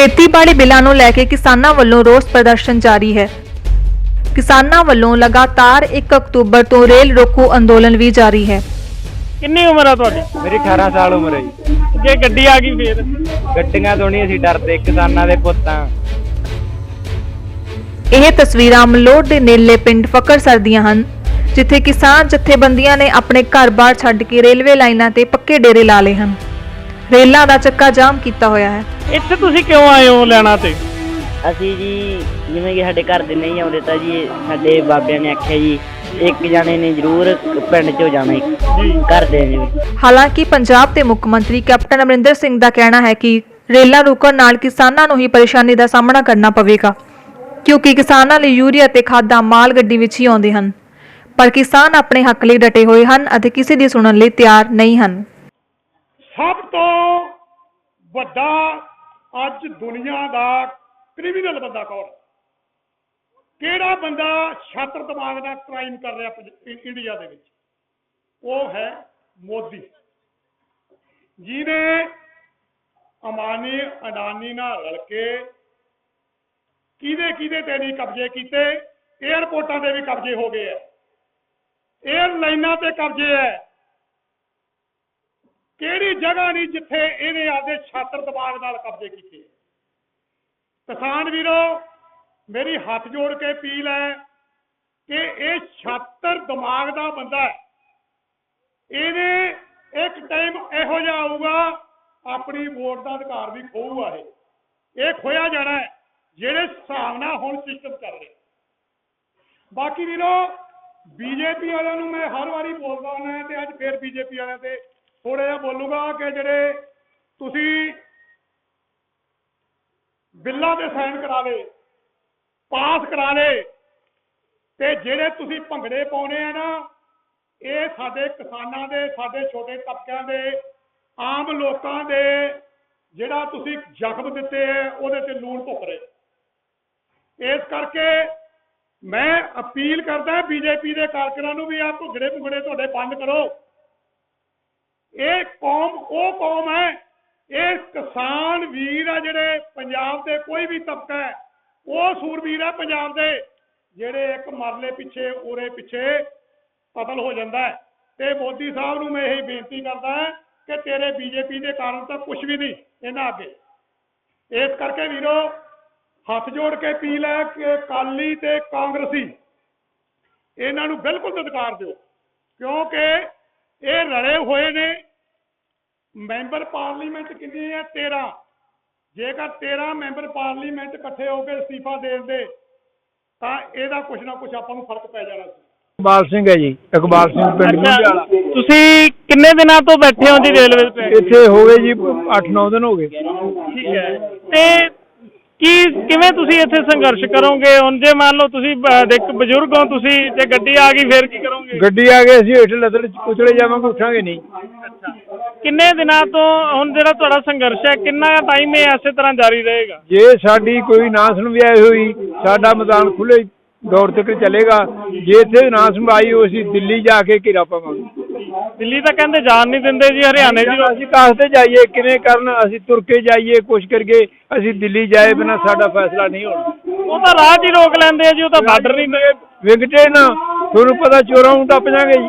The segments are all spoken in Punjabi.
ਖੇਤੀਬਾੜੀ ਬਿੱਲਾਂ ਨੂੰ ਲੈ ਕੇ ਕਿਸਾਨਾਂ ਵੱਲੋਂ ਰੋਸ ਪ੍ਰਦਰਸ਼ਨ ਜਾਰੀ ਹੈ। ਕਿਸਾਨਾਂ ਵੱਲੋਂ ਲਗਾਤਾਰ 1 ਅਕਤੂਬਰ ਤੋਂ ਰੇਲ ਰੋਕੋ ਅੰਦੋਲਨ ਵੀ ਜਾਰੀ ਹੈ। ਕਿੰਨੀ ਉਮਰ ਆ ਤੁਹਾਡੀ? ਮੇਰੀ 18 ਸਾਲ ਉਮਰ ਹੈ ਜੀ। ਜੇ ਗੱਡੀ ਆ ਗਈ ਫੇਰ? ਗੱਡੀਆਂ ਤੋਂ ਨਹੀਂ ਅਸੀਂ ਡਰਦੇ ਕਿਸਾਨਾਂ ਦੇ ਪੁੱਤਾਂ। ਇਹ ਤਸਵੀਰਾਂ ਮਲੋਟ ਦੇ ਨੇੜੇ ਪਿੰਡ ਫਕਰਸਰ ਦੀਆਂ ਹਨ ਜਿੱਥੇ ਕਿਸਾਨ ਜਥੇਬੰਦੀਆਂ ਨੇ ਆਪਣੇ ਘਰ-ਬਾਰ ਛੱਡ ਕੇ ਰੇਲਵੇ ਲਾਈਨਾਂ ਤੇ ਪੱਕੇ ਡੇਰੇ ਲਾ ਲਏ ਹਨ। ਰੇਲਾਂ ਦਾ ਚੱਕਾ ਜਾਮ ਕੀਤਾ ਹੋਇਆ ਹੈ। ਇੱਥੇ ਤੁਸੀਂ ਕਿਉਂ ਆਏ ਹੋ ਲੈਣਾ ਤੇ? ਅਸੀਂ ਜੀ ਜਿਵੇਂ ਕਿ ਸਾਡੇ ਘਰ ਦੇ ਨਹੀਂ ਆਉਂਦੇ ਤਾਂ ਜੀ ਸਾਡੇ ਬਾਬਿਆਂ ਨੇ ਆਖਿਆ ਜੀ ਇੱਕ ਜਾਣੇ ਨੇ ਜ਼ਰੂਰ ਪਿੰਡ 'ਚੋਂ ਜਾਣਾ ਜੀ ਘਰ ਦੇ ਨੇ। ਹਾਲਾਂਕਿ ਪੰਜਾਬ ਦੇ ਮੁੱਖ ਮੰਤਰੀ ਕੈਪਟਨ ਅਮਰਿੰਦਰ ਸਿੰਘ ਦਾ ਕਹਿਣਾ ਹੈ ਕਿ ਰੇਲਾਂ ਰੁਕਣ ਨਾਲ ਕਿਸਾਨਾਂ ਨੂੰ ਹੀ ਪਰੇਸ਼ਾਨੀ ਦਾ ਸਾਹਮਣਾ ਕਰਨਾ ਪਵੇਗਾ ਕਿਉਂਕਿ ਕਿਸਾਨਾਂ ਲਈ ਯੂਰੀਆ ਤੇ ਖਾਦਾਂ ਮਾਲ ਗੱਡੀ ਵਿੱਚ ਹੀ ਆਉਂਦੇ ਹਨ। ਪਰ ਕਿਸਾਨ ਆਪਣੇ ਹੱਕ ਲਈ ਡਟੇ ਹੋਏ ਹਨ ਅਤੇ ਕਿਸੇ ਦੀ ਸੁਣਨ ਲਈ ਤਿਆਰ ਨਹੀਂ ਹਨ। ਸਭ ਤੋਂ ਵੱਡਾ ਅੱਜ ਦੁਨੀਆ ਦਾ ਕ੍ਰਿਮੀਨਲ ਬੰਦਾ ਕੌਣ? ਕਿਹੜਾ ਬੰਦਾ ਛਾਤਰ ਦਿਮਾਗ ਦਾ ਕ੍ਰਾਈਮ ਕਰ ਰਿਹਾ ਇੰਡੀਆ ਦੇ ਵਿੱਚ? ਉਹ ਹੈ ਮੋਦੀ। ਜਿਹਨੇ ਅਮਾਨੀ, ਅਡਾਨੀ ਨਾਲ ਰਲ ਕੇ ਕਿਹਦੇ ਕਿਹਦੇ ਤੇ ਨਹੀਂ ਕਬਜ਼ੇ ਕੀਤੇ? 에ਅਰਪੋਰਟਾਂ ਤੇ ਵੀ ਕਬਜ਼ੇ ਹੋ ਗਏ ਐ 에ਅਰਲਾਈਨਾਂ ਤੇ ਕਬਜ਼ੇ ਐ ਕਿਹੜੀ ਜਗ੍ਹਾ ਨਹੀਂ ਜਿੱਥੇ ਇਹਨੇ ਆਪਦੇ ਛਾਤਰ ਦਿਮਾਗ ਨਾਲ ਕਬਜ਼ੇ ਕੀਤੇ? ਕਿਸਾਨ ਵੀਰੋ, ਮੇਰੀ ਹੱਥ ਜੋੜ ਕੇ ਅਪੀਲ ਹੈ ਕਿ ਇਹ ਛਾਤਰ ਦਿਮਾਗ ਦਾ ਬੰਦਾ ਹੈ। ਇਹਨੇ ਇੱਕ ਟਾਈਮ ਇਹੋ ਜਿਹਾ ਆਊਗਾ, ਆਪਣੀ ਵੋਟ ਦਾ ਅਧਿਕਾਰ ਵੀ ਖੋਊਗਾ ਇਹ। ਇਹ ਖੋਇਆ ਜਾਣਾ ਹੈ, ਜਿਹੜੇ ਹਿਸਾਬ ਨਾਲ ਹੁਣ ਸਿਸਟਮ ਚੱਲ ਰਿਹਾ। ਬਾਕੀ ਵੀਰੋ, ਬੀਜੇਪੀ ਵਾਲਿਆਂ ਨੂੰ ਮੈਂ ਹਰ ਵਾਰੀ ਬੋਲਦਾ ਹੁੰਦਾ ਤੇ ਅੱਜ ਫੇਰ ਬੀਜੇਪੀ ਵਾਲਿਆਂ ਤੇ ਥੋੜਾ ਜਿਹਾ ਬੋਲੂਗਾ ਕਿ ਜਿਹੜੇ ਤੁਸੀਂ ਬਿੱਲਾਂ ਦੇ ਸਾਈਨ ਕਰਾ ਲਏ, ਪਾਸ ਕਰਾ ਲਏ, ਤੇ ਜਿਹੜੇ ਤੁਸੀਂ ਭੰਗੜੇ ਪਾਉਣੇ ਆ ਨਾ, ਇਹ ਸਾਡੇ ਕਿਸਾਨਾਂ ਦੇ, ਸਾਡੇ ਛੋਟੇ ਤਬਕਿਆਂ ਦੇ, ਆਮ ਲੋਕਾਂ ਦੇ ਜਿਹੜਾ ਤੁਸੀਂ ਜ਼ਖਮ ਦਿੱਤੇ ਹੈ ਉਹਦੇ ਤੇ ਲੂਣ ਭੁੱਖ ਰਹੇ। ਇਸ ਕਰਕੇ ਮੈਂ ਅਪੀਲ ਕਰਦਾ, ਬੀਜੇਪੀ ਦੇ ਕਾਰਕੁਨਾਂ ਨੂੰ ਵੀ ਆ ਭੁਗੜੇ ਭੁਗੜੇ ਤੁਹਾਡੇ ਬੰਦ ਕਰੋ। ਇਹ ਕੌਮ, ਉਹ ਕੌਮ ਹੈ। ਇਹ ਕਿਸਾਨ ਵੀਰ ਆ ਜਿਹੜੇ ਪੰਜਾਬ ਦੇ ਕੋਈ ਵੀ ਤਬਕਾ ਹੈ, ਉਹ ਸੂਰਬੀਰ ਹੈ ਪੰਜਾਬ ਦੇ, ਜਿਹੜੇ ਇੱਕ ਮਰਲੇ ਪਿੱਛੇ, ਉਰੇ ਪਿੱਛੇ ਕਤਲ ਹੋ ਜਾਂਦਾ ਹੈ। ਤੇ ਮੋਦੀ ਸਾਹਿਬ ਨੂੰ ਮੈਂ ਇਹ ਬੇਨਤੀ ਕਰਦਾ ਹਾਂ ਕਿ ਤੇਰੇ ਬੀਜੇਪੀ ਦੇ ਕਾਰਨ ਤਾਂ ਕੁਝ ਵੀ ਨਹੀਂ, ਇਹਨਾਂ ਅੱਗੇ। ਇਸ ਕਰਕੇ ਵੀਰੋ, ਹੱਥ ਜੋੜ ਕੇ ਅਪੀਲ ਹੈ ਕਿ ਕਾਲੀ ਤੇ ਕਾਂਗਰਸੀ, ਇਹਨਾਂ ਨੂੰ ਬਿਲਕੁਲ ਸਤਿਕਾਰ ਦਿਓ। ਕਿਉਂਕਿ ਇਹ ਰਲੇ ਹੋਏ ਨੇ। ਮੈਂਬਰ ਪਾਰਲੀਮੈਂਟ ਕਿੰਨੇ ਆ 13 ਜੇਕਰ 13 ਮੈਂਬਰ ਪਾਰਲੀਮੈਂਟ ਇਕੱਠੇ ਹੋ ਕੇ ਅਸਤੀਫਾ ਦੇ ਦਿੰਦੇ ਤਾਂ ਇਹਦਾ ਕੁਝ ਨਾ ਕੁਝ ਆਪਾਂ ਨੂੰ ਫ਼ਰਕ ਪੈ ਜਾਣਾ ਸੀ। ਇਕਬਾਲ ਸਿੰਘ ਹੈ ਜੀ। ਇਕਬਾਲ ਸਿੰਘ ਪਿੰਡ ਮੁੰਡਿਆਲਾ ਤੁਸੀਂ ਕਿੰਨੇ ਦਿਨਾਂ ਤੋਂ ਬੈਠੇ ਹੋ ਜੀ ਰੇਲਵੇ ਤੇ? ਇੱਥੇ ਹੋ ਗਏ ਜੀ 8-9 ਦਿਨ ਹੋ ਗਏ। ਠੀਕ ਹੈ। ਤੇ ਕਿਵੇਂ ਤੁਸੀਂ ਇੱਥੇ ਸੰਘਰਸ਼ ਕਰੋਗੇ? ਹੁਣ ਜੇ ਮੰਨ ਲਓ ਤੁਸੀਂ ਬ- ਇੱਕ ਬਜ਼ੁਰਗ ਹੋ ਤੁਸੀਂ ਜੇ ਗੱਡੀ ਆ ਗਈ ਫੇਰ ਕੀ ਕਰੋਗੇ? ਗੱਡੀ ਆ ਗਏ ਅਸੀਂ ਹੇਠ ਲੱਦੜ ਕੁਚਲੇ ਜਾਵਾਂਗੇ ਉੱਠਾਂਗੇ ਨਹੀਂ। ਕਿੰਨੇ ਦਿਨਾਂ ਤੋਂ ਹੁਣ ਜਿਹੜਾ ਤੁਹਾਡਾ ਸੰਘਰਸ਼ ਹੈ ਕਿੰਨਾ ਟਾਈਮ ਇਹ ਇਸੇ ਤਰ੍ਹਾਂ ਜਾਰੀ ਰਹੇਗਾ? ਜੇ ਸਾਡੀ ਕੋਈ ਨਾ ਸੁਣਵਾਈ ਹੋਈ ਸਾਡਾ ਮੈਦਾਨ ਖੁੱਲੇ ਦੌੜ ਤੱਕ ਚੱਲੇਗਾ। ਜੇ ਇੱਥੇ ਨਾ ਸੁਣਵਾਈ ਹੋਈ ਅਸੀਂ ਦਿੱਲੀ ਜਾ ਕੇ ਘਿਰਾ ਪਾਵਾਂਗੇ। ਦਿੱਲੀ ਤਾਂ ਕਹਿੰਦੇ ਜਾਣ ਨਹੀਂ ਦਿੰਦੇ ਜੀ ਹਰਿਆਣੇ ਦੀ ਅਸੀਂ ਕਾਸ ਤੇ ਜਾਈਏ ਕਿਵੇਂ ਕਰਨ ਅਸੀਂ ਤੁਰ ਕੇ ਜਾਈਏ ਕੁਛ ਕਰਕੇ ਅਸੀਂ ਦਿੱਲੀ ਜਾਏ ਬਿਨਾ ਸਾਡਾ ਫੈਸਲਾ ਨਹੀਂ ਹੋਣਾ ਉਹ ਤਾਂ ਰਾਹ 'ਚ ਹੀ ਰੋਕ ਲੈਂਦੇ ਆ ਜੀ ਉਹ ਤਾਂ ਬਾਰਡਰ ਨਹੀਂ ਵਿਗਟੇ ਨਾ ਤੁਹਾਨੂੰ ਪਤਾ ਚੋਰਾਂ ਨੂੰ ਟੱਪ ਜਾਗੇ ਜੀ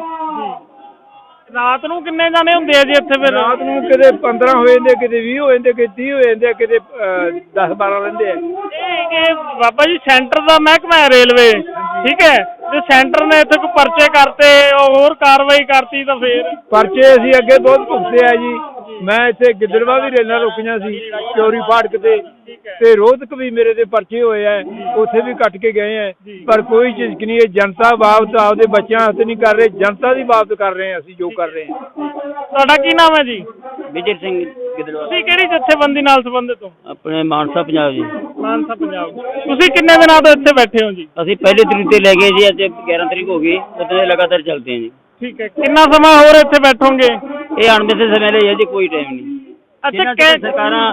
ਰਾਤ ਨੂੰ ਕਿੰਨੇ ਜਾਣੇ ਹੁੰਦੇ ਆ ਜੀ ਇੱਥੇ ਫਿਰ ਰਾਤ ਨੂੰ ਕਿਤੇ 15 ਹੋ ਜਾਂਦੇ ਕਿਤੇ 20 ਹੋ ਜਾਂਦੇ ਕਿਤੇ 30 ਹੋ ਜਾਂਦੇ ਕਿਤੇ 10 12 ਰਹਿੰਦੇ ਆ ਇਹ ਬਾਬਾ ਜੀ ਸੈਂਟਰ ਦਾ ਮਹਿਕਮਾ ਹੈ ਰੇਲਵੇ ਠੀਕ ਹੈ ਤੇ ਸੈਂਟਰ ਨੇ ਇੱਥੇ ਕੋਈ ਪਰਚੇ ਕਰਤੇ ਉਹ ਹੋਰ ਕਾਰਵਾਈ ਕਰਤੀ ਤਾਂ ਫੇਰ। ਪਰਚੇ ਅਸੀਂ ਅੱਗੇ ਬਹੁਤ ਭੁਗਤੇ ਆ ਜੀ। ਮੈਂ ਇੱਥੇ ਗਿੱਦੜਵਾ ਵੀ ਰੇਲਾਂ ਰੁਕੀਆਂ ਸੀ ਚੋਰੀ ਫਾੜਕ ਤੇ। ਤੇ ਰੋਧਕ ਵੀ ਮੇਰੇ ਤੇ ਪਰਚੇ ਹੋਏ ਆ ਉੱਥੇ ਵੀ ਕੱਟ ਕੇ ਗਏ ਆ। ਪਰ ਕੋਈ ਚੀਜ਼ ਨਹੀਂ ਇਹ ਜਨਤਾ ਬਾਬਤ ਆਪਦੇ ਬੱਚਿਆਂ ਹੱਥ ਨਹੀਂ ਕਰ ਰਹੇ ਜਨਤਾ ਦੀ ਬਾਬਤ ਕਰ ਰਹੇ ਆ ਅਸੀਂ ਜੋ ਕਰ ਰਹੇ ਆ। ਤੁਹਾਡਾ ਕੀ ਨਾਮ ਹੈ ਜੀ? ਵਿਜੇ ਸਿੰਘ ਗਿੱਦੜਵਾ। ਤੁਸੀਂ ਕਿਹੜੀ ਜਥੇਬੰਦੀ ਨਾਲ ਸੰਬੰਧਿਤ ਹੋ? ਆਪਣੇ ਮਾਨਸਾ ਪੰਜਾਬ ਜੀ। ਮਾਨਸਾ ਪੰਜਾਬ ਤੁਸੀਂ ਕਿੰਨੇ ਦਿਨਾਂ ਤੋਂ ਇੱਥੇ ਬੈਠੇ ਹੋ ਜੀ? ਅਸੀਂ ਪਹਿਲੀ ਤਰੀਕ ਤੇ ਲੈ ਗਏ ਜੀ ਅੱਜ 11 ਤਰੀਕ ਹੋ ਗਈ ਉਦੋਂ ਲਗਾਤਾਰ ਚੱਲਦੇ ਹਾਂ ਜੀ। ਠੀਕ ਹੈ। ਕਿੰਨਾ ਸਮਾਂ ਹੋਰ ਇੱਥੇ ਬੈਠੋਗੇ? ਇਹ ਅਣਮਿੱਥੇ ਸਮੇਂ ਲਈ ਹੈ ਜੀ ਕੋਈ ਟਾਈਮ ਨਹੀਂ। ਅੱਛਾ ਕਿ ਸਰਕਾਰਾਂ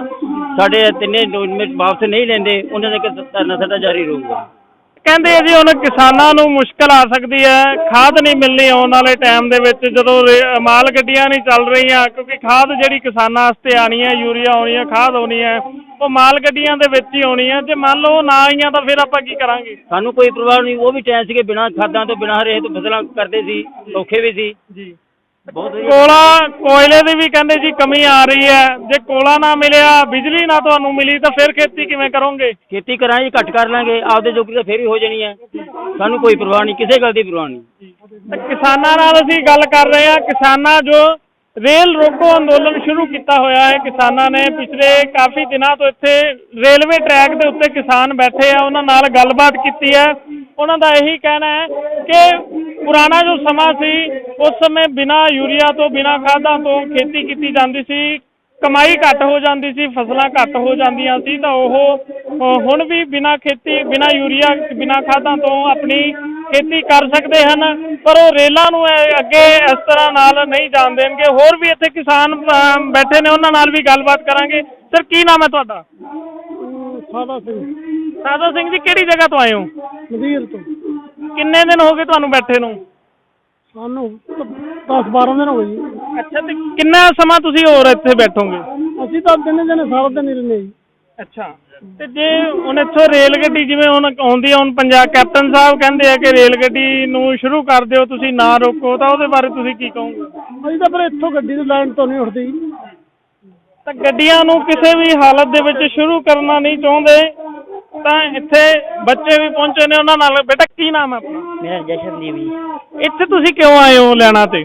ਸਾਡੇ ਤਿੰਨੇ ਡੋਕੂਮੈਂਟ ਵਾਪਸ ਨਹੀਂ ਲੈਂਦੇ ਉਹਨਾਂ ਦਾ ਧਰਨਾ ਸਾਡਾ ਜਾਰੀ ਰਹੂਗਾ। ਕਹਿੰਦੇ ਆ ਜੀ ਹੁਣ ਕਿਸਾਨਾਂ ਨੂੰ ਮੁਸ਼ਕਲ ਆ ਸਕਦੀ ਹੈ ਖਾਦ ਨਹੀਂ ਮਿਲਣੀ ਆਉਣ ਵਾਲੇ ਟਾਈਮ ਦੇ ਵਿੱਚ ਜਦੋਂ ਰੇ- ਮਾਲ ਗੱਡੀਆਂ ਨਹੀਂ ਚੱਲ ਰਹੀਆਂ ਕਿਉਂਕਿ ਖਾਦ ਜਿਹੜੀ ਕਿਸਾਨਾਂ ਵਾਸਤੇ ਆਣੀ ਹੈ ਯੂਰੀਆ ਆਉਣੀ ਹੈ ਖਾਦ ਆਉਣੀ ਹੈ ਉਹ ਮਾਲ ਗੱਡੀਆਂ ਦੇ ਵਿੱਚ ਹੀ ਆਉਣੀ ਆ ਜੇ ਮੰਨ ਲਓ ਉਹ ਨਾ ਆਈਆਂ ਤਾਂ ਫਿਰ ਆਪਾਂ ਕੀ ਕਰਾਂਗੇ? ਸਾਨੂੰ ਕੋਈ ਪ੍ਰਭਾਵ ਨਹੀਂ ਉਹ ਵੀ ਟਾਈਮ ਸੀਗੇ ਬਿਨਾਂ ਖਾਦਾਂ ਤੋਂ ਬਿਨਾਂ ਹਰੇ ਤੋਂ ਫਸਲਾਂ ਕਰਦੇ ਸੀ ਔਖੇ ਵੀ ਸੀ। ਜੀ। ਬਹੁਤ ਵਧੀਆ। ਕੋਲਾ ਕੋਇਲੇ ਦੀ ਵੀ ਕਹਿੰਦੇ ਜੀ ਕਮੀ ਆ ਰਹੀ ਹੈ। ਜੇ ਕੋਲਾ ਨਾ ਮਿਲਿਆ ਬਿਜਲੀ ਨਾ ਤੁਹਾਨੂੰ ਮਿਲੀ ਤਾਂ ਫਿਰ ਖੇਤੀ ਕਿਵੇਂ ਕਰੋਗੇ? ਖੇਤੀ ਕਰਾਂ ਜੀ ਘੱਟ ਕਰ ਲਾਂਗੇ ਆਪਦੇ ਜੋਗੀ ਤਾਂ ਫੇਰ ਵੀ ਹੋ ਜਾਣੀ ਹੈ। ਸਾਨੂੰ ਕੋਈ ਪ੍ਰਵਾਹ ਨਹੀਂ ਕਿਸੇ ਗੱਲ ਦੀ ਪ੍ਰਵਾਹ ਨਹੀਂ। ਤਾਂ ਕਿਸਾਨਾਂ ਨਾਲ ਅਸੀਂ ਗੱਲ ਕਰ ਰਹੇ ਹਾਂ। ਕਿਸਾਨਾਂ ਜੋ ਰੇਲ ਰੋਕੋ ਅੰਦੋਲਨ ਸ਼ੁਰੂ ਕੀਤਾ ਹੋਇਆ ਹੈ ਕਿਸਾਨਾਂ ਨੇ ਪਿਛਲੇ ਕਾਫੀ ਦਿਨਾਂ ਤੋਂ ਇੱਥੇ ਰੇਲਵੇ ਟਰੈਕ ਦੇ ਉੱਤੇ ਕਿਸਾਨ ਬੈਠੇ ਆ। ਉਹਨਾਂ ਨਾਲ ਗੱਲਬਾਤ ਕੀਤੀ ਹੈ। ਉਹਨਾਂ ਦਾ ਇਹੀ ਕਹਿਣਾ ਹੈ ਕਿ ਪੁਰਾਣਾ ਜੋ ਸਮਾਂ ਸੀ ਉਸ ਸਮੇਂ ਬਿਨਾਂ ਯੂਰੀਆ ਤੋਂ ਬਿਨਾਂ ਖਾਦਾਂ ਤੋਂ ਖੇਤੀ ਕੀਤੀ ਜਾਂਦੀ ਸੀ ਕਮਾਈ ਘੱਟ ਹੋ ਜਾਂਦੀ ਸੀ ਫਸਲਾਂ ਘੱਟ ਹੋ ਜਾਂਦੀਆਂ ਸੀ ਤਾਂ ਉਹ ਹੁਣ ਵੀ ਬਿਨਾਂ ਖੇਤੀ ਬਿਨਾਂ ਯੂਰੀਆ ਬਿਨਾਂ ਖਾਦਾਂ ਤੋਂ ਆਪਣੀ ਖੇਤੀ ਕਰ ਸਕਦੇ ਹਨ ਪਰ ਉਹ ਰੇਲਾਂ ਨੂੰ ਅੱਗੇ ਇਸ ਤਰ੍ਹਾਂ ਨਾਲ ਨਹੀਂ ਜਾਣ ਦੇਣਗੇ। ਹੋਰ ਵੀ ਇੱਥੇ ਕਿਸਾਨ ਬੈਠੇ ਨੇ ਉਹਨਾਂ ਨਾਲ ਵੀ ਗੱਲਬਾਤ ਕਰਾਂਗੇ। ਸਰ ਕੀ ਨਾਮ ਹੈ ਤੁਹਾਡਾ? ਸਾਦਾ ਸਿੰਘ। ਸਾਦਾ ਸਿੰਘ ਜੀ ਕਿਹੜੀ ਜਗ੍ਹਾ ਤੋਂ ਆਏ ਹੋ? ਨਦੀਰ ਤੋਂ। ਕਿੰਨੇ ਦਿਨ ਹੋ ਗਏ ਤੁਹਾਨੂੰ ਬੈਠੇ ਨੂੰ? ਸਾਨੂੰ 10 12 ਦਿਨ ਹੋ ਗਏ ਜੀ। ਅੱਛਾ ਤੇ ਕਿੰਨਾ ਸਮਾਂ ਤੁਸੀਂ ਹੋਰ ਇੱਥੇ ਬੈਠੋਗੇ? ਅਸੀਂ ਤਾਂ ਦਿਨੇ ਦਿਨੇ ਸਾਰਾ ਦਿਨ ਹੀ ਰਹਿੰਦੇ ਜੀ। ਅੱਛਾ ਤੇ ਜੇ ਹੁਣ ਇੱਥੋਂ ਰੇਲ ਗੱਡੀ ਜਿਵੇਂ ਹੁਣ ਆਉਂਦੀ ਆ ਹੁਣ ਪੰਜਾਬ ਕੈਪਟਨ ਸਾਹਿਬ ਕਹਿੰਦੇ ਆ ਕਿ ਰੇਲ ਗੱਡੀ ਨੂੰ ਸ਼ੁਰੂ ਕਰ ਦਿਓ ਤੁਸੀਂ ਨਾ ਰੋਕੋ ਤਾਂ ਉਹਦੇ ਬਾਰੇ ਤੁਸੀਂ ਕੀ ਕਹੋਗੇ? ਅਸੀਂ ਤਾਂ ਫਿਰ ਇੱਥੋਂ ਗੱਡੀ ਦੀ ਲਾਈਨ ਤੋਂ ਨਹੀਂ ਉੱਠਦੀ ਤਾਂ ਗੱਡੀਆਂ ਨੂੰ ਕਿਸੇ ਵੀ ਹਾਲਤ ਦੇ ਵਿੱਚ ਸ਼ੁਰੂ ਕਰਨਾ ਨਹੀਂ ਚਾਹੁੰਦੇ ਤਾਂ ਇੱਥੇ ਬੱਚੇ ਵੀ ਪਹੁੰਚੇ ਨੇ ਉਹਨਾਂ ਨਾਲ। ਬੇਟਾ ਕੀ ਨਾਮ ਹੈ ਆਪਣਾ? ਮੇਰਾ ਜਸ਼ਨਦੀਪ ਜੀ। ਇੱਥੇ ਤੁਸੀਂ ਕਿਉਂ ਆਏ ਹੋ ਲੈਣਾ ਤੇ?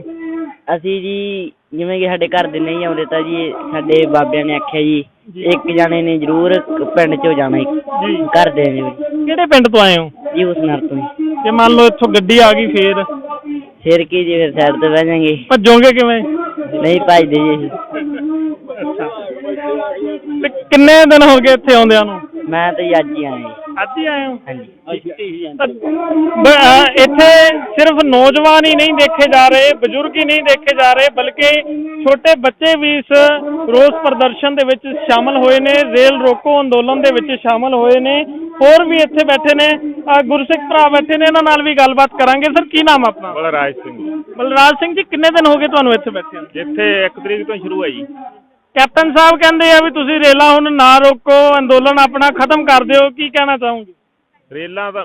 ਅਸੀਂ ਜੀ ਜਿਵੇਂ ਕਿ ਸਾਡੇ ਘਰ ਦੇ ਨਹੀਂ ਆਉਂਦੇ ਤਾਂ ਜੀ ਸਾਡੇ ਬਾਬਿਆਂ ਨੇ ਆਖਿਆ ਜੀ ਇੱਕ ਜਾਣੇ ਨੇ ਜ਼ਰੂਰ ਪਿੰਡ ਚੋਂ ਜਾਣਾ ਜੀ। ਘਰ ਦੇ ਨੇ ਕਿਹੜੇ ਪਿੰਡ ਤੋਂ ਆਏ ਹੋ? ਜੀ ਉਸ ਨਰ ਤੋਂ ਜੀ। ਜੇ ਮੰਨ ਲਓ ਇੱਥੋਂ ਗੱਡੀ ਆ ਗਈ ਫੇਰ? ਫਿਰ ਕੀ ਜੀ ਫਿਰ ਸਾਈਡ ਤੇ ਬਹਿ ਜਾਾਂਗੇ। ਭੱਜੋਗੇ ਕਿਵੇਂ? ਨਹੀਂ ਭੱਜਦੇ ਜੀ ਅਸੀਂ। ਤੇ ਕਿੰਨੇ ਦਿਨ ਹੋ ਗਏ ਇੱਥੇ ਆਉਂਦਿਆਂ ਨੂੰ? ਮੈਂ ਤਾਂ ਜੀ ਅੱਜ ਹੀ ਆਇਆ ਜੀ। ਅੱਜ ਹੀ ਆਏ ਹੋ? ਹਾਂਜੀ। ਤਾਂ ਬ- ਅਹ ਇੱਥੇ ਸਿਰਫ ਨੌਜਵਾਨ ਹੀ ਨਹੀਂ ਦੇਖੇ ਜਾ ਰਹੇ ਬਜ਼ੁਰਗ ਹੀ ਨਹੀਂ ਦੇਖੇ ਜਾ ਰਹੇ ਬਲਕਿ ਛੋਟੇ ਬੱਚੇ ਵੀ ਇਸ ਰੋਸ ਪ੍ਰਦਰਸ਼ਨ ਦੇ ਵਿੱਚ ਸ਼ਾਮਲ ਹੋਏ ਨੇ ਰੇਲ ਰੋਕੋ ਅੰਦੋਲਨ ਦੇ ਵਿੱਚ ਸ਼ਾਮਲ ਹੋਏ ਨੇ ਹੋਰ ਵੀ ਇੱਥੇ ਬੈਠੇ ਨੇ। ਅਹ ਗੁਰਸਿੱਖ ਭਰਾ ਬੈਠੇ ਨੇ ਇਹਨਾਂ ਨਾਲ ਵੀ ਗੱਲਬਾਤ ਕਰਾਂਗੇ। ਸਰ ਕੀ ਨਾਮ ਆਪਣਾ? ਬਲਰਾਜ ਸਿੰਘ ਬਲਰਾਜ ਸਿੰਘ ਜੀ ਕਿੰਨੇ ਦਿਨ ਹੋ ਗਏ ਤੁਹਾਨੂੰ ਇੱਥੇ ਬੈਠਿਆਂ ਨੂੰ? ਜਿੱਥੇ 1 ਤਰੀਕ ਤੋਂ ਸ਼ੁਰੂ ਹੈ ਜੀ। ਕੈਪਟਨ ਸਾਹਿਬ ਕਹਿੰਦੇ ਆ ਵੀ ਤੁਸੀਂ ਰੇਲਾਂ ਹੁਣ ਨਾ ਰੋਕੋ ਅੰਦੋਲਨ ਆਪਣਾ ਖਤਮ ਕਰ ਦਿਓ ਕੀ ਕਹਿਣਾ ਚਾਹੋਗੇ? ਰੇਲਾਂ ਤਾਂ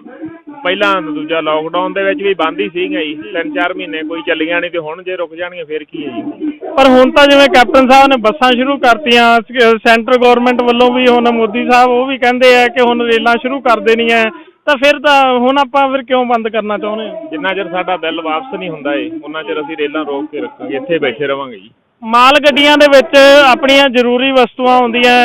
ਪਹਿਲਾਂ ਦੂਜਾ ਲੋਕਡਾਊਨ ਦੇ ਵਿੱਚ ਵੀ ਬੰਦ ਹੀ ਸੀਗੀਆਂ ਜੀ ਤਿੰਨ ਚਾਰ ਮਹੀਨੇ ਕੋਈ ਚੱਲੀਆਂ ਨਹੀਂ ਤੇ ਹੁਣ ਜੇ ਰੁਕ ਜਾਣਗੀਆਂ ਫੇਰ ਕੀ ਹੈ ਜੀ? ਪਰ ਹੁਣ ਤਾਂ ਜਿਵੇਂ ਕੈਪਟਨ ਸਾਹਿਬ ਨੇ ਬੱਸਾਂ ਸ਼ੁਰੂ ਕਰਤੀਆਂ ਸੈਂਟਰ ਗਵਰਨਮੈਂਟ ਵੱਲੋਂ ਵੀ ਹੁਣ ਮੋਦੀ ਸਾਹਿਬ ਉਹ ਵੀ ਕਹਿੰਦੇ ਆ ਕਿ ਹੁਣ ਰੇਲਾਂ ਸ਼ੁਰੂ ਕਰ ਦੇਣੀਆਂ ਤਾਂ ਫਿਰ ਤਾਂ ਹੁਣ ਆਪਾਂ ਫਿਰ ਕਿਉਂ ਬੰਦ ਕਰਨਾ ਚਾਹੁੰਦੇ ਹਾਂ ਜਿੰਨਾ ਚਿਰ ਸਾਡਾ ਬਿੱਲ ਵਾਪਸ ਨਹੀਂ ਹੁੰਦਾ ਏ ਉਹਨਾਂ ਚਿਰ ਅਸੀਂ ਰੇਲਾਂ ਰੋਕ ਕੇ ਰੱਖਾਂਗੇ ਇੱਥੇ ਬੈਠੇ ਰਵਾਂਗੇ ਜੀ। ਮਾਲ ਗੱਡੀਆਂ ਦੇ ਵਿੱਚ ਆਪਣੀਆਂ ਜ਼ਰੂਰੀ ਵਸਤੂਆਂ ਆਉਂਦੀਆਂ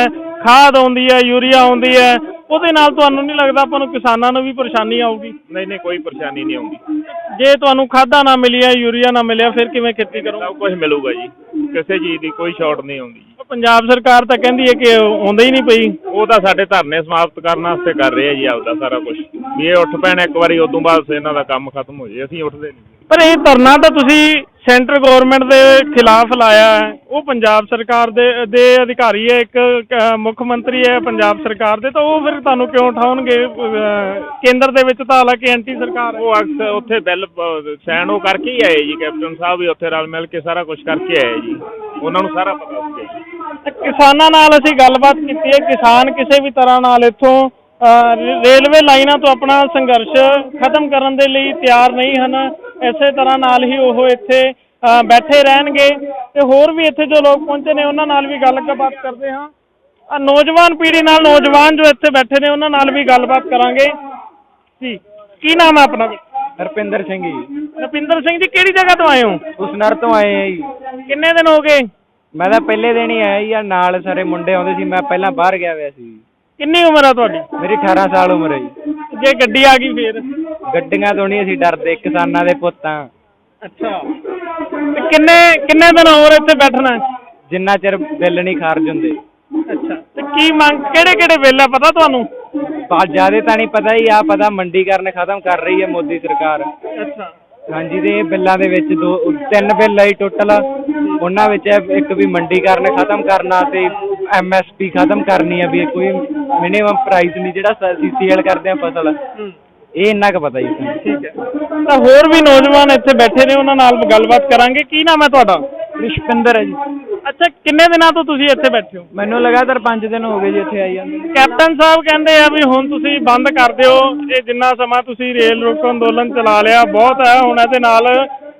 ਖਾਦ ਆਉਂਦੀ ਹੈ ਯੂਰੀਆ ਆਉਂਦੀ ਹੈ ਉਹਦੇ ਨਾਲ ਤੁਹਾਨੂੰ ਨਹੀਂ ਲੱਗਦਾ ਆਪਾਂ ਨੂੰ ਕਿਸਾਨਾਂ ਨੂੰ ਵੀ ਪਰੇਸ਼ਾਨੀ ਆਊਗੀ? ਨਹੀਂ ਨਹੀਂ ਕੋਈ ਪਰੇਸ਼ਾਨੀ ਨਹੀਂ ਆਉਂਦੀ ਜੇ ਤੁਹਾਨੂੰ ਖਾਦਾਂ ਨਾ ਮਿਲਿਆ ਯੂਰੀਆ ਨਾ ਮਿਲਿਆ ਫਿਰ ਕਿਵੇਂ ਖੇਤੀ ਕਰੋਗੇ? ਸਭ ਕੁਝ ਮਿਲੂਗਾ ਜੀ। ਕਿਸੇ ਚੀਜ਼ ਦੀ ਕੋਈ ਸ਼ਾਰਟ ਨਹੀਂ ਆਉਂਦੀ ਜੀ। ਪੰਜਾਬ ਸਰਕਾਰ ਤਾਂ ਕਹਿੰਦੀ ਹੈ ਕਿ ਆਉਂਦਾ ਹੀ ਨਹੀਂ ਪਈ। ਉਹ ਤਾਂ ਸਾਡੇ ਧਰਨੇ ਸਮਾਪਤ ਕਰਨ ਵਾਸਤੇ ਕਰ ਰਹੇ ਆ ਜੀ ਆਪਦਾ ਸਾਰਾ ਕੁਝ ਵੀ ਇਹ ਉੱਠ ਪੈਣ ਇੱਕ ਵਾਰੀ ਉਦੋਂ ਬਾਅਦ ਇਹਨਾਂ ਦਾ ਕੰਮ ਖਤਮ ਹੋ ਜੇ ਅਸੀਂ ਉੱਠਦੇ ਨਹੀਂ। ਪਰ ਇਹ ਧਰਨਾ ਤਾਂ ਤੁਸੀਂ ਸੈਂਟਰ ਗਵਰਨਮੈਂਟ ਦੇ ਖਿਲਾਫ ਲਾਇਆ ਹੈ। ਉਹ ਪੰਜਾਬ ਸਰਕਾਰ ਦੇ ਦੇ ਅਧਿਕਾਰੀ ਹੈ ਇੱਕ ਮੁੱਖ ਮੰਤਰੀ ਹੈ ਪੰਜਾਬ ਸਰਕਾਰ ਦੇ ਤਾਂ ਉਹ ਫਿਰ ਤੁਹਾਨੂੰ ਕਿਉਂ ਉਠਾਉਣਗੇ? ਕੇਂਦਰ ਦੇ ਵਿੱਚ ਤਾਂ ਹਾਲਾਂਕਿ ਐਂਟੀ ਸਰਕਾਰ ਉਹ ਅਕਸਰ ਉੱਥੇ ਬਿੱਲ ਸਾਈਨ ਉਹ ਕਰਕੇ ਹੀ ਆਏ ਜੀ ਕੈਪਟਨ ਸਾਹਿਬ ਵੀ ਉੱਥੇ ਰਲ ਮਿਲ ਕੇ ਸਾਰਾ ਕੁਝ ਕਰਕੇ ਆਏ ਜੀ। ਉਹਨਾਂ ਨੂੰ ਸਾਰਾ ਪਤਾ ਤੇ ਕਿਸਾਨਾਂ ਨਾਲ ਅਸੀਂ ਗੱਲਬਾਤ ਕੀਤੀ ਹੈ ਕਿਸਾਨ ਕਿਸੇ ਵੀ ਤਰ੍ਹਾਂ ਨਾਲ ਇੱਥੋਂ ਰੇਲਵੇ ਲਾਈਨਾਂ ਤੋਂ ਆਪਣਾ ਸੰਘਰਸ਼ ਖਤਮ ਕਰਨ ਦੇ ਲਈ ਤਿਆਰ ਨਹੀਂ ਹਨ। ਇਸੇ ਤਰ੍ਹਾਂ ਨਾਲ ਹੀ ਉਹ ਇੱਥੇ ਬੈਠੇ ਰਹਿਣਗੇ। ਤੇ ਹੋਰ ਵੀ ਇੱਥੇ ਜੋ ਲੋਕ ਪਹੁੰਚੇ ਨੇ ਉਹਨਾਂ ਨਾਲ ਵੀ ਗੱਲਬਾਤ ਕਰਦੇ ਹਾਂ। ਆ ਨੌਜਵਾਨ ਪੀੜ੍ਹੀ ਨਾਲ ਨੌਜਵਾਨ ਜੋ ਇੱਥੇ ਬੈਠੇ ਨੇ ਉਹਨਾਂ ਨਾਲ ਵੀ ਗੱਲਬਾਤ ਕਰਾਂਗੇ। ਜੀ ਕੀ ਨਾਮ ਹੈ ਆਪਣਾ? ਹਰਪਿੰਦਰ ਸਿੰਘ ਜੀ। ਰੁਪਿੰਦਰ ਸਿੰਘ ਜੀ ਕਿਹੜੀ ਜਗ੍ਹਾ ਤੋਂ ਆਏ ਹੋ? ਉਸ ਨਰ ਤੋਂ ਆਏ ਆ ਜੀ। ਕਿੰਨੇ ਦਿਨ ਹੋ ਗਏ? ਮੈਂ ਤਾਂ ਪਹਿਲੇ ਦਿਨ ਹੀ ਆਇਆ ਜੀ ਆਹ ਨਾਲ ਸਾਰੇ ਮੁੰਡੇ ਆਉਂਦੇ ਸੀ ਮੈਂ ਪਹਿਲਾਂ ਬਾਹਰ ਗਿਆ ਹੋਇਆ ਸੀ। ਕਿੰਨੀ ਉਮਰ ਆ ਤੁਹਾਡੀ? ਮੇਰੀ 18 ਸਾਲ ਉਮਰ ਹੈ ਜੀ। ਜੇ ਗੱਡੀ ਆ ਗਈ ਫੇਰ? ਗੱਡੀਆਂ ਤੋਂ ਨਹੀਂ ਅਸੀਂ ਡਰਦੇ ਕਿਸਾਨਾਂ ਦੇ ਪੁੱਤਾਂ। ਅੱਛਾ। ਤੇ ਕਿੰਨੇ ਕਿੰਨੇ ਦਿਨ ਹੋਰ ਇੱਥੇ ਬੈਠਣਾ? ਜਿੰਨਾ ਚਿਰ ਬਿੱਲ ਨਹੀਂ ਖਾਰਜ ਹੁੰਦੇ। ਅੱਛਾ। ਤੇ ਕੀ ਮੰਗ ਕਿਹੜੇ ਕਿਹੜੇ ਬਿੱਲ ਆ ਪਤਾ ਤੁਹਾਨੂੰ? ਪਰ ਜਿਆਦੇ ਤਾਂ ਨਹੀਂ ਪਤਾ ਹੀ ਆ ਪਤਾ ਮੰਡੀਕਰਨ ਖਤਮ ਕਰ ਰਹੀ ਹੈ ਮੋਦੀ ਸਰਕਾਰ। ਅੱਛਾ। ਹਾਂਜੀ ਤੇ ਇਹ ਬਿੱਲਾਂ ਦੇ ਵਿੱਚ ਦੋ ਤਿੰਨ ਬਿੱਲ ਆਈ ਟੋਟਲ। ਉਹਨਾਂ ਵਿੱਚ ਇਹ ਇੱਕ ਵੀ ਮੰਡੀਕਰਨ ਖਤਮ ਕਰਨਾ ਤੇ ਐਮਐਸਪੀ ਖਤਮ ਕਰਨੀ ਆ ਵੀ ਕੋਈ ਮਿਨੀਮਮ ਪ੍ਰਾਈਸ ਨਹੀਂ ਜਿਹੜਾ ਅਸੀਂ ਸੇਲ ਕਰਦੇ ਆ ਫਸਲ। ਇਹ ਇੰਨਾ ਕੁ ਪਤਾ ਜੀ ਠੀਕ ਹੈ। ਤਾਂ ਹੋਰ ਵੀ ਨੌਜਵਾਨ ਇੱਥੇ ਬੈਠੇ ਨੇ ਉਹਨਾਂ ਨਾਲ ਗੱਲਬਾਤ ਕਰਾਂਗੇ। ਕੀ ਨਾਮ ਹੈ ਤੁਹਾਡਾ? ਰਿਸ਼ਪਿੰਦਰ ਹੈ ਜੀ। ਅੱਛਾ ਕਿੰਨੇ ਦਿਨਾਂ ਤੋਂ ਤੁਸੀਂ ਇੱਥੇ ਬੈਠੇ ਹੋ? ਮੈਨੂੰ ਲਗਾਤਾਰ 5 ਦਿਨ ਹੋ ਗਏ ਜੀ ਇੱਥੇ ਆਈ ਜਾਂਦੇ। ਕੈਪਟਨ ਸਾਹਿਬ ਕਹਿੰਦੇ ਆ ਵੀ ਹੁਣ ਤੁਸੀਂ ਬੰਦ ਕਰ ਦਿਓ। ਇਹ ਜਿੰਨਾ ਸਮਾਂ ਤੁਸੀਂ ਰੇਲ ਰੋਕੋ ਅੰਦੋਲਨ ਚਲਾ ਲਿਆ ਬਹੁਤ ਹੈ। ਹੁਣ ਇਹਦੇ ਨਾਲ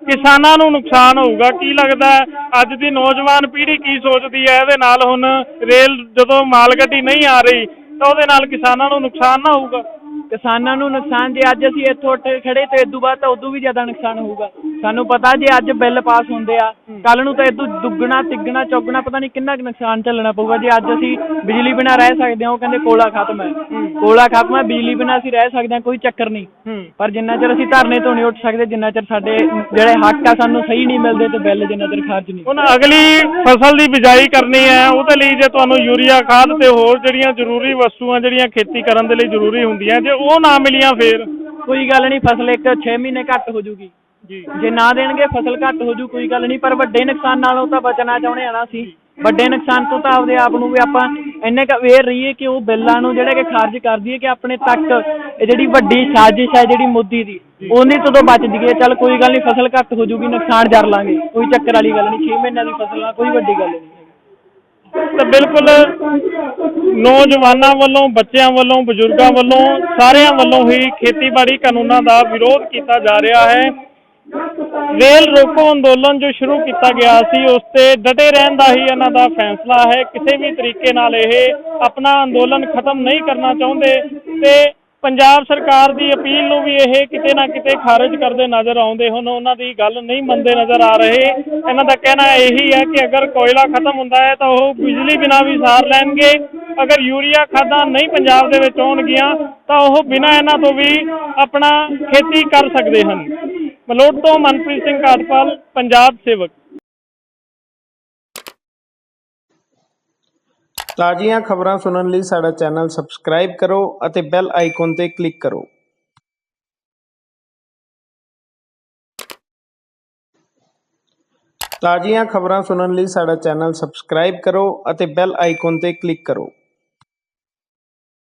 ਕਿਸਾਨਾਂ ਨੂੰ ਨੁਕਸਾਨ ਹੋਊਗਾ। ਕੀ ਲੱਗਦਾ ਅੱਜ ਦੀ ਨੌਜਵਾਨ ਪੀੜ੍ਹੀ ਕੀ ਸੋਚਦੀ ਹੈ? ਇਹਦੇ ਨਾਲ ਹੁਣ ਰੇਲ ਜਦੋਂ ਮਾਲ ਗੱਡੀ ਨਹੀਂ ਆ ਰਹੀ, ਤਾਂ ਉਹਦੇ ਨਾਲ ਕਿਸਾਨਾਂ ਨੂੰ ਨੁਕਸਾਨ ਨਾ ਹੋਊਗਾ। ਕਿਸਾਨਾਂ ਨੂੰ ਨੁਕਸਾਨ ਜੇ ਅੱਜ ਅਸੀਂ ਇੱਥੋਂ ਉੱਠ ਕੇ ਖੜੇ ਤੇ ਇਦੋਂ ਬਾਅਦ ਤਾਂ ਉਦੋਂ ਵੀ ਜ਼ਿਆਦਾ ਨੁਕਸਾਨ ਹੋਊਗਾ। ਸਾਨੂੰ ਪਤਾ ਜੇ ਅੱਜ ਬਿੱਲ ਪਾਸ ਹੁੰਦੇ ਆ ਕੱਲ ਨੂੰ ਤਾਂ ਇਦੋਂ ਦੁੱਗਣਾ ਤਿੱਗਣਾ ਚੌਗਣਾ ਪਤਾ ਨਹੀਂ ਕਿੰਨਾ ਕੁ ਨੁਕਸਾਨ ਝੱਲਣਾ ਪਊਗਾ। ਜੇ ਅੱਜ ਅਸੀਂ ਬਿਜਲੀ ਬਿਨਾਂ ਰਹਿ ਸਕਦੇ ਹਾਂ ਉਹ ਕਹਿੰਦੇ ਕੋਲਾ ਖਤਮ ਹੈ। ਕੋਲਾ ਖਤਮ ਹੈ ਬਿਜਲੀ ਬਿਨਾਂ ਅਸੀਂ ਰਹਿ ਸਕਦੇ ਹਾਂ ਕੋਈ ਚੱਕਰ ਨਹੀਂ। ਪਰ ਜਿੰਨਾ ਚਿਰ ਅਸੀਂ ਧਰਨੇ ਤੋਂ ਨਹੀਂ ਉੱਠ ਸਕਦੇ ਜਿੰਨਾ ਚਿਰ ਸਾਡੇ ਜਿਹੜੇ ਹੱਕ ਆ ਸਾਨੂੰ ਸਹੀ ਨਹੀਂ ਮਿਲਦੇ ਤੇ ਬਿੱਲ ਜਿੰਨਾ ਚਿਰ ਖਰਚ ਨਹੀਂ। ਹੁਣ ਅਗਲੀ ਫਸਲ ਦੀ ਬਿਜਾਈ ਕਰਨੀ ਹੈ ਉਹਦੇ ਲਈ ਜੇ ਤੁਹਾਨੂੰ ਯੂਰੀਆ ਖਾਦ ਤੇ ਹੋਰ ਜਿਹੜੀਆਂ ਜ਼ਰੂਰੀ ਵਸਤੂਆਂ ਜਿਹੜੀਆਂ ਖੇਤੀ ਕਰਨ ਦੇ ਲਈ ਜ਼ਰੂਰੀ ਹੁੰਦੀਆਂ ਜੇ ਉਹ ਨਾ ਮਿਲੀਆਂ ਫੇਰ? ਕੋਈ ਗੱਲ ਨਹੀਂ ਫਸਲ ਇੱਕ 6 ਮਹੀਨੇ ਘੱਟ ਹੋ ਜੂਗੀ। ਜੀ। ਨਾ ਦੇਣਗੇ ਫਸਲ ਘੱਟ ਹੋ ਜੂ ਕੋਈ ਗੱਲ ਨਹੀਂ ਪਰ ਵੱਡੇ ਨੁਕਸਾਨ ਨਾਲੋਂ ਤਾਂ ਬਚਣਾ ਚਾਹੁੰਦੇ ਆ ਨਾ ਅਸੀਂ। ਵੱਡੇ ਨੁਕਸਾਨ ਤੋਂ ਤਾਂ ਆਪਦੇ ਆਪ ਨੂੰ ਵੀ ਆਪਾਂ ਇੰਨੇ ਕੁ ਅਵੇਅਰ ਰਹੀਏ ਕਿ ਉਹ ਬਿੱਲਾਂ ਨੂੰ ਜਿਹੜੇ ਕਿ ਖਾਰਜ ਕਰ ਦਈਏ ਕਿ ਆਪਣੇ ਤੱਕ ਇਹ ਜਿਹੜੀ ਵੱਡੀ ਸਾਜ਼ਿਸ਼ ਹੈ ਜਿਹੜੀ ਮੋਦੀ ਦੀ ਉਹਨੇ ਤੋਂ ਬਚ ਜੀਏ। ਚੱਲ ਕੋਈ ਗੱਲ ਨਹੀਂ ਫਸਲ ਘੱਟ ਹੋ ਜੂਗੀ ਨੁਕਸਾਨ ਜਰ ਲਾਂਗੇ। ਕੋਈ ਚੱਕਰ ਵਾਲੀ ਗੱਲ ਨਹੀਂ 6 ਮਹੀਨਿਆਂ ਦੀ ਫਸਲ ਆ ਕੋਈ ਵੱਡੀ ਗੱਲ ਨਹੀਂ ਤਾਂ ਬਿਲਕੁਲ ਨੌਜਵਾਨਾਂ ਵੱਲੋਂ ਬੱਚਿਆਂ ਵੱਲੋਂ ਬਜ਼ੁਰਗਾਂ ਵੱਲੋਂ ਸਾਰਿਆਂ ਵੱਲੋਂ ਹੀ ਖੇਤੀਬਾੜੀ ਕਾਨੂੰਨਾਂ ਦਾ ਵਿਰੋਧ ਕੀਤਾ ਜਾ ਰਿਹਾ ਹੈ। ਰੇਲ ਰੋਕੋ ਅੰਦੋਲਨ ਜੋ ਸ਼ੁਰੂ ਕੀਤਾ ਗਿਆ ਸੀ, ਉਸ ਤੇ ਡਟੇ ਰਹਿਣ ਦਾ ਹੀ ਇਹਨਾਂ ਦਾ ਫੈਸਲਾ ਹੈ। ਕਿਸੇ ਵੀ ਤਰੀਕੇ ਨਾਲ ਇਹ ਆਪਣਾ ਅੰਦੋਲਨ ਖਤਮ ਨਹੀਂ ਕਰਨਾ ਚਾਹੁੰਦੇ ਤੇ ਪੰਜਾਬ ਸਰਕਾਰ ਦੀ ਅਪੀਲ ਨੂੰ ਵੀ ਇਹ ਕਿਤੇ ਨਾ ਕਿਤੇ ਖਾਰਜ ਕਰਦੇ ਨਜ਼ਰ ਆਉਂਦੇ ਹਨ। ਉਹਨਾਂ ਦੀ ਗੱਲ ਨਹੀਂ ਮੰਨਦੇ ਨਜ਼ਰ ਆ ਰਹੇ। ਇਹਨਾਂ ਦਾ ਕਹਿਣਾ ਇਹੀ ਹੈ ਕਿ ਅਗਰ ਕੋਇਲਾ ਖਤਮ ਹੁੰਦਾ ਹੈ ਤਾਂ ਉਹ ਬਿਜਲੀ ਬਿਨਾਂ ਵੀ ਸਾਰ ਲੈਣਗੇ। ਅਗਰ ਯੂਰੀਆ ਖਾਦਾਂ ਨਹੀਂ ਪੰਜਾਬ ਦੇ ਵਿੱਚ ਆਉਣਗੀਆਂ ਤਾਂ ਉਹ ਬਿਨਾਂ ਇਹਨਾਂ ਤੋਂ ਵੀ ਆਪਣਾ ਖੇਤੀ ਕਰ ਸਕਦੇ ਹਨ। ਮਲੋਟ ਤੋਂ ਮਨਪ੍ਰੀਤ ਸਿੰਘ ਕਾਟਪਾਲ ਪੰਜਾਬ ਸੇਵਕ। ਤਾਜ਼ੀਆਂ ਖਬਰਾਂ ਸੁਣਨ ਲਈ ਸਾਡਾ ਚੈਨਲ ਸਬਸਕ੍ਰਾਈਬ ਕਰੋ ਅਤੇ ਬੈਲ ਆਈਕਨ ਤੇ ਕਲਿੱਕ ਕਰੋ। ਤਾਜ਼ੀਆਂ ਖਬਰਾਂ ਸੁਣਨ ਲਈ ਸਾਡਾ ਚੈਨਲ ਸਬਸਕ੍ਰਾਈਬ ਕਰੋ ਅਤੇ ਬੈਲ ਆਈਕਨ ਤੇ ਕਲਿੱਕ ਕਰੋ।